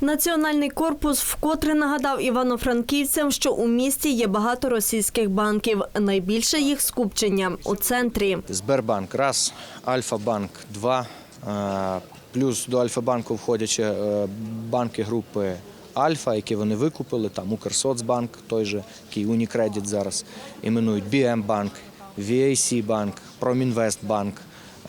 Національний корпус вкотре нагадав івано-франківцям, що у місті є багато російських банків. Найбільше їх скупчення у центрі. Сбербанк раз, Альфа-банк два, е, плюс до Альфа-банку входять е, банки групи Альфа, які вони викупили, там Укрсоцбанк, той же, який Унікредит зараз іменують, BM-банк, VAC банк, Промінвестбанк.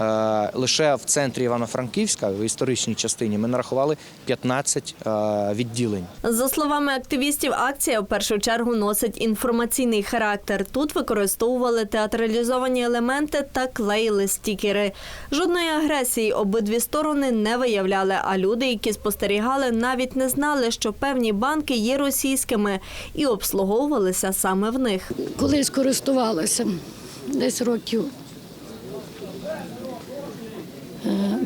Е, Лише в центрі Івано-Франківська, в історичній частині, ми нарахували 15 е, відділень. За словами активістів, акція в першу чергу носить інформаційний характер. Тут використовували театралізовані елементи та клеїли стікери. Жодної агресії обидві сторони не виявляли. А люди, які спостерігали, навіть не знали, що певні банки є російськими і обслуговувалися саме в них. колись користувалася десь років.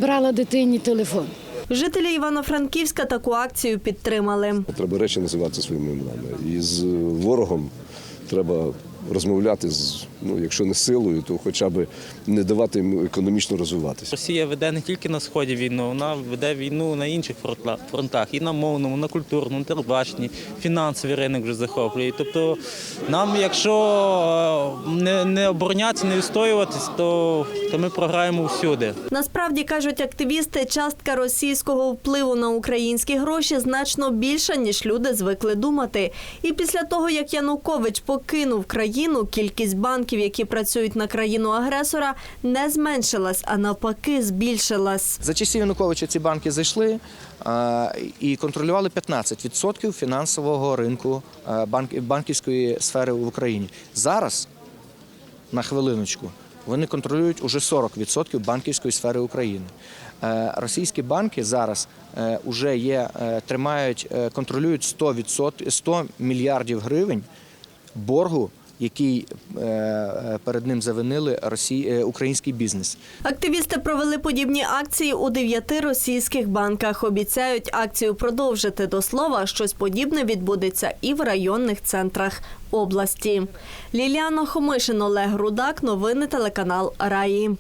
Брала дитині телефон. Жителі Івано-Франківська таку акцію підтримали. Треба речі називати своїми іменами. І з ворогом треба розмовляти з ну, якщо не силою, то хоча б не давати йому економічно розвиватися. Росія веде не тільки на сході війну, вона веде війну на інших фронтах, і на мовному, на культурному, на телебаченні, фінансовий ринок вже захоплює. Тобто нам, якщо е, не, не оборонятися, не відстоюватись, то, то ми програємо всюди. Насправді кажуть активісти, частка російського впливу на українські гроші значно більша, ніж люди звикли думати. І після того, як Янукович покинув країну, кількість банків, які працюють на країну агресора, не зменшилась, а навпаки, збільшилась. За часів Януковича ці банки зайшли е, і контролювали 15% фінансового ринку е, банківської сфери в Україні. Зараз, на хвилиночку, вони контролюють уже 40% банківської сфери України. Е, Російські банки зараз вже є, тримають, контролюють 100%, 100 мільярдів гривень боргу, який е, перед ним завинили Росії, е, український бізнес. Активісти провели подібні акції у дев'яти російських банках. Обіцяють акцію продовжити. До слова, щось подібне відбудеться і в районних центрах області. Ліліана Хомишин, Олег Рудак. Новини телеканал Раї.